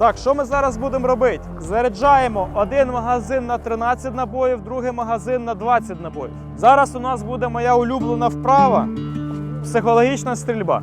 Так, що ми зараз будемо робити? Заряджаємо один магазин на 13 набоїв, другий магазин на 20 набоїв. Зараз у нас буде моя улюблена вправа психологічна стрільба.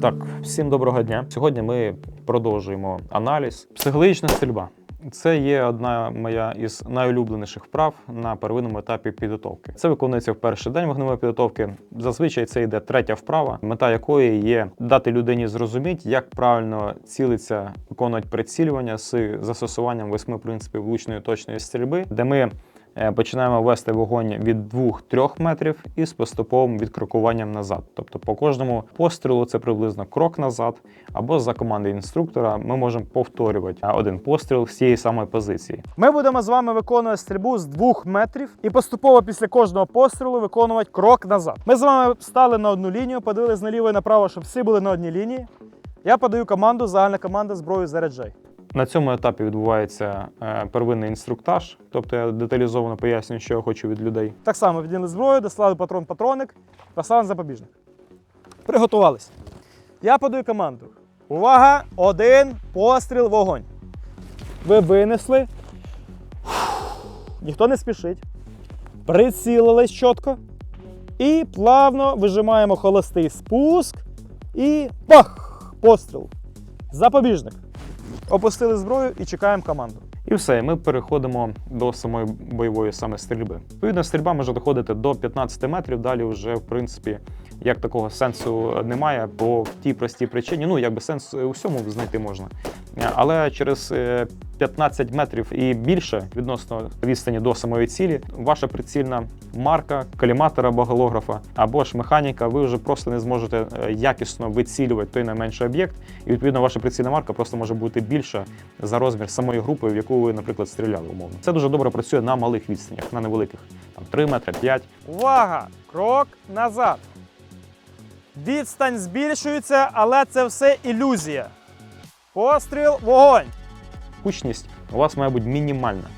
Так, всім доброго дня. Сьогодні ми продовжуємо аналіз. Психологічна стрільба. Це є одна моя із найулюбленіших вправ на первинному етапі підготовки. Це виконується в перший день вогневої підготовки. Зазвичай це йде третя вправа, мета якої є дати людині зрозуміти, як правильно цілиться, виконувати прицілювання з застосуванням восьми принципів влучної точної стрільби, де ми починаємо вести вогонь від 2-3 метрів і з поступовим відкрокуванням назад. Тобто по кожному пострілу це приблизно крок назад, або за командою інструктора ми можемо повторювати е, один постріл з цієї самої позиції. Ми будемо з вами виконувати стрільбу з 2 метрів і поступово після кожного пострілу виконувати крок назад. Ми з вами стали на одну лінію, подивились наліво і направо, щоб всі були на одній лінії. Я подаю команду, загальна команда зброю заряджай. На цьому етапі відбувається е, первинний інструктаж, тобто я деталізовано пояснюю, що я хочу від людей. Так само відняли зброю, дослали патрон патроник, поставили на запобіжник. Приготувались. Я подаю команду. Увага! Один постріл, вогонь. Ви винесли. Ніхто не спішить. Прицілились чітко. І плавно вижимаємо холостий спуск. І пах! Постріл. Запобіжник. Опустили зброю і чекаємо команду. І все, ми переходимо до самої бойової саме стрільби. Відповідно, стрільба може доходити до 15 метрів. Далі вже, в принципі, як такого сенсу немає, по тій простій причині. Ну, якби сенс у всьому знайти можна. Але через е, 15 метрів і більше відносно відстані до самої цілі, ваша прицільна марка, каліматора або голографа або ж механіка, ви вже просто не зможете е, якісно вицілювати той найменший об'єкт, і відповідно ваша прицільна марка просто може бути більша за розмір самої групи, в яку ви, наприклад, стріляли умовно. Це дуже добре працює на малих відстанях, на невеликих, там 3 метри, 5. Увага! Крок назад. Відстань збільшується, але це все ілюзія. Постріл, вогонь. Кучність у вас має бути мінімальна.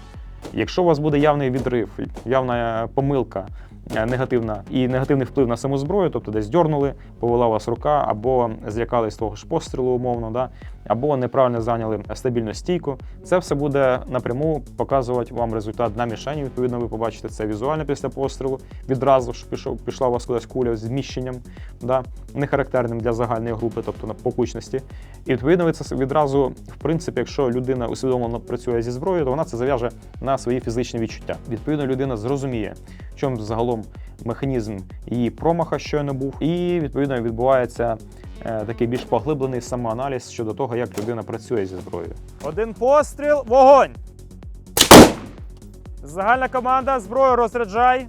Якщо у вас буде явний відрив, явна е, помилка негативна і негативний вплив на саму зброю, тобто десь дьорнули, повела вас рука, або злякались того ж пострілу, умовно, да? або неправильно зайняли стабільну стійку, це все буде напряму показувати вам результат на мішені. Відповідно, ви побачите це візуально після пострілу. Відразу ж пішов, пішла у вас кудись куля з зміщенням, да? не характерним для загальної групи, тобто на покучності. І відповідно ви це відразу, в принципі, якщо людина усвідомлено працює зі зброєю, то вона це зав'яже на свої фізичні відчуття. Відповідно, людина зрозуміє, в чому загалом механізм її промаха щойно був, і відповідно відбувається е, такий більш поглиблений самоаналіз щодо того, як людина працює зі зброєю. Один постріл, вогонь. Загальна команда, зброю розряджай.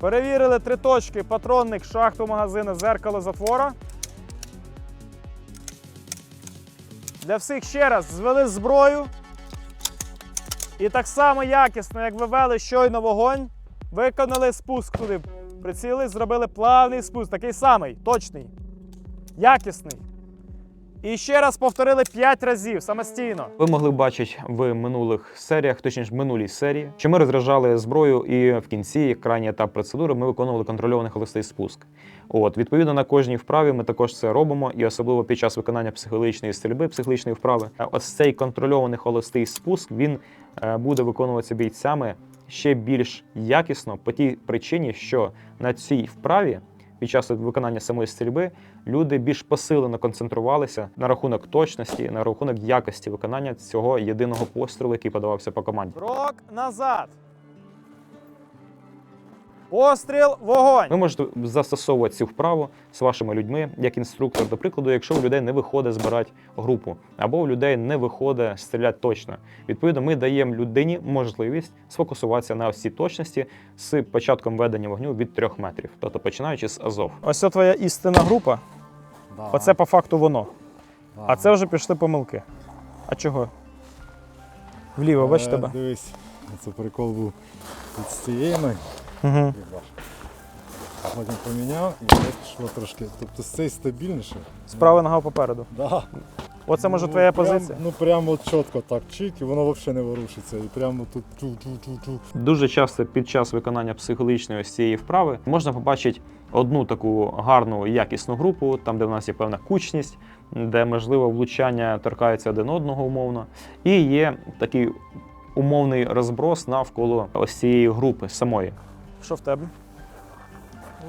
Перевірили три точки: патронник, шахту магазину, зеркало затвора. Для всіх ще раз звели зброю. І так само якісно, як ви вели щойно вогонь, виконали спуск туди. Приціли, зробили плавний спуск, такий самий, точний, якісний. І ще раз повторили 5 разів самостійно. Ви могли бачити в минулих серіях, точніше в минулій серії, що ми розряджали зброю, і в кінці, як крайній етап процедури, ми виконували контрольований холостий спуск. От, відповідно, на кожній вправі ми також це робимо, і особливо під час виконання психологічної стрільби, психологічної вправи. Ось цей контрольований холостий спуск він е, буде виконуватися бійцями ще більш якісно по тій причині, що на цій вправі. Під час виконання самої стрільби люди більш посилено концентрувалися на рахунок точності, на рахунок якості виконання цього єдиного пострілу, який подавався по команді. Крок назад. Постріл, вогонь. Ви можете застосовувати цю вправу з вашими людьми як інструктор. До прикладу, якщо у людей не виходить збирати групу, або у людей не виходить стріляти точно. Відповідно, ми даємо людині можливість сфокусуватися на всій точності з початком ведення вогню від трьох метрів, тобто починаючи з Азов. Ось це твоя істинна група. Да, Оце по факту воно. да. А це вже пішли помилки. А чого? Вліво, бач Е, тебе. Дивись, це прикол був з цієї ноги, Угу. А потім поміняв і вже пішло трошки. Тобто цієї стабільніше. Справа нога попереду. Да. Оце може Ну, твоя прям- позиція. Ну прямо от чітко так чик, і воно взагалі не ворушиться. І прямо тут ту-ту-ту-ту. Дуже часто під час виконання психологічної ось цієї вправи можна побачити одну таку гарну якісну групу, там де в нас є певна кучність, де можливо влучання торкаються один одного умовно, і є такий умовний розброс навколо ось цієї групи самої. Що в тебе?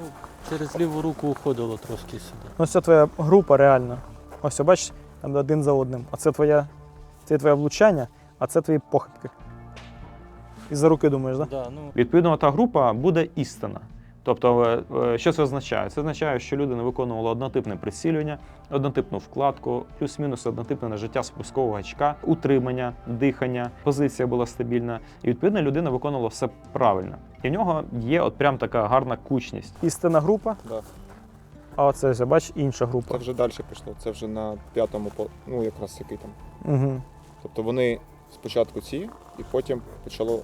Ну, через ліву руку уходило трошки сюди. Ну, це твоя група реально. Ось, бачиш, там один за одним. А це твоя, це твоє влучання, а це твої похибки. І за руки думаєш, так? Да? Да, ну, Відповідно, та група буде істина. Тобто, е, е, що це означає? Це означає, що людина виконувала однотипне прицілювання, однотипну вкладку, плюс-мінус однотипне нажиття спускового гачка, утримання, дихання, позиція була стабільна. І відповідно людина виконувала все правильно. І в нього є от прям така гарна кучність. Істинна група, Да. а оце ось, бач, інша група. Це вже далі пішло. Це вже на п'ятому, ну якраз який там. Угу. Тобто вони спочатку ці, і потім почало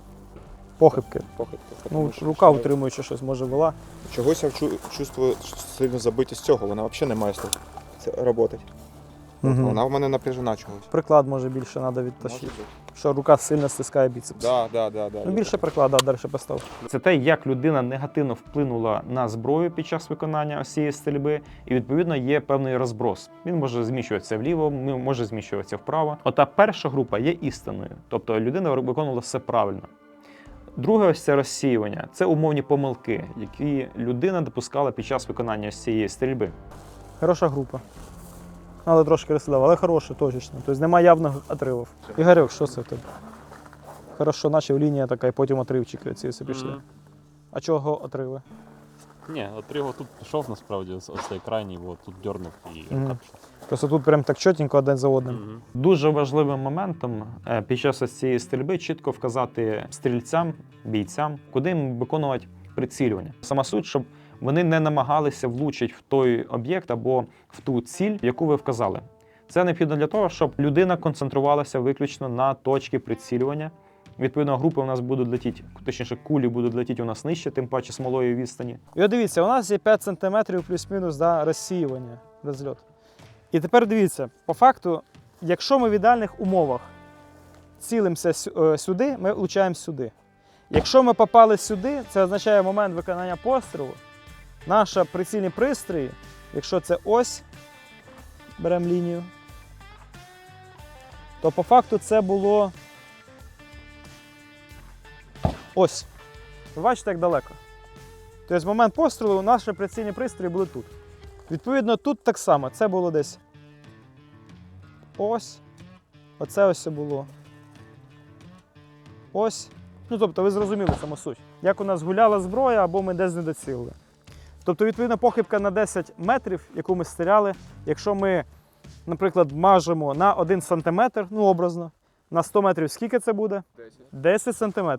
Похибки. похибки. Ну, Тому рука утримуючи щось, може, вела. Чогось я чувствую сильну забитість цього, вона взагалі не має з це працювати. Угу. Вона в мене напряжена чогось. Приклад може більше треба відтащити. Що рука сильно стискає біцепс. Да, да, да, да. Ну, більше приклада далі постав. Це те, як людина негативно вплинула на зброю під час виконання цієї стрільби, і відповідно є певний розброс. Він може зміщуватися вліво, м- може зміщуватися вправо. Ота перша група є істинною, тобто людина виконувала все правильно. Друге, ось це розсіювання. Це умовні помилки, які людина допускала під час виконання ось цієї стрільби. Хороша група. Але трошки розслідав, але хороша, точечно. Тобто немає явних отривів. Ігорьок, що це в тебе? Хорошо, наче лінія така, і потім отривчики оці все пішли. Мгм. А чого отриви? Ні, от його тут пішов насправді, ось цей крайній, от, тут дьорнув і Мгм. рука пішла. Просто тут прям так чотенько один за одним. Мгм. Дуже важливим моментом е, під час ось цієї стрільби чітко вказати стрільцям, бійцям, куди їм виконувати прицілювання. Сама суть, щоб вони не намагалися влучити в той об'єкт або в ту ціль, яку ви вказали. Це необхідно для того, щоб людина концентрувалася виключно на точці прицілювання. Відповідно, групи у нас будуть летіти, точніше, кулі будуть летіти у нас нижче, тим паче з малої відстані. І от дивіться, у нас є 5 см плюс-мінус да, розсіювання, розльот. І тепер дивіться, по факту, якщо ми в ідеальних умовах цілимося е, сюди, ми влучаємо сюди. Якщо ми попали сюди, це означає момент виконання пострілу. Наша прицільні пристрої, якщо це ось, беремо лінію, то по факту це було ось. Ви бачите, як далеко. Тобто в момент пострілу наші прицільні пристрої були тут. Відповідно, тут так само. Це було десь ось. Оце ось було. Ось. Ну, тобто, ви зрозуміли саму суть. Як у нас гуляла зброя, або ми десь не доцілили. Тобто, відповідно, похибка на 10 метрів, яку ми стріляли, якщо ми, наприклад, мажемо на 1 см, ну образно, на 100 метрів скільки це буде? 10 см.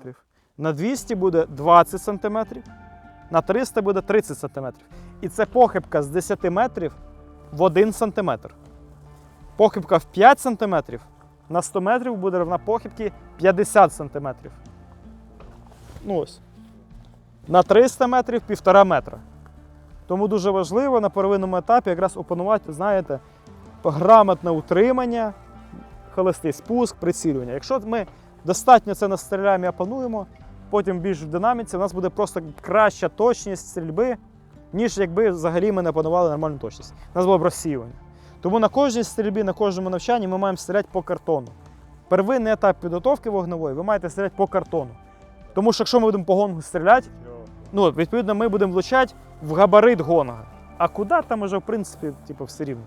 На 200 буде 20 см, на 300 буде 30 см. І це похибка з 10 метрів в 1 см. Похибка в 5 см на 100 метрів буде равна похибки 50 см. Ну ось. На 300 метрів 1,5 метра. Тому дуже важливо на первинному етапі якраз опанувати, знаєте, грамотне утримання, холостий спуск, прицілювання. Якщо ми достатньо це настріляємо і опануємо, потім більш в динаміці, у нас буде просто краща точність стрільби, ніж якби взагалі ми не опанували нормальну точність. У нас було б розсіювання. Тому на кожній стрільбі, на кожному навчанні ми маємо стріляти по картону. Первинний етап підготовки вогневої ви маєте стріляти по картону. Тому що якщо ми будемо по гонгу стріляти, ну, відповідно, ми будемо влучати в габарит гонга. А куди там уже, в принципі, типу, все рівно.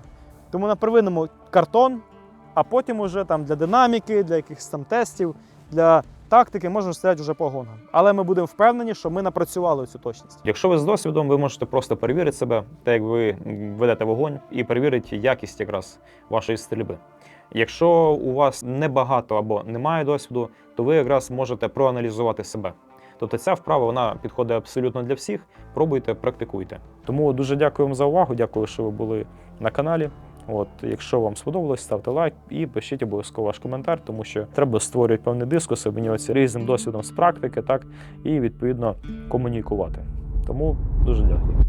Тому на первинному картон, а потім уже там для динаміки, для якихось там тестів, для тактики можна стріляти вже по гонгам. Але ми будемо впевнені, що ми напрацювали цю точність. Якщо ви з досвідом, ви можете просто перевірити себе, так як ви ведете вогонь, і перевірити якість якраз вашої стрільби. Якщо у вас небагато або немає досвіду, то ви якраз можете проаналізувати себе. Тобто ця вправа вона підходить абсолютно для всіх. Пробуйте, практикуйте. Тому дуже дякую вам за увагу. Дякую, що ви були на каналі. От, якщо вам сподобалось, ставте лайк і пишіть обов'язково ваш коментар, тому що треба створювати певний дискус, обмінюватися різним досвідом з практики, так і відповідно комунікувати. Тому дуже дякую.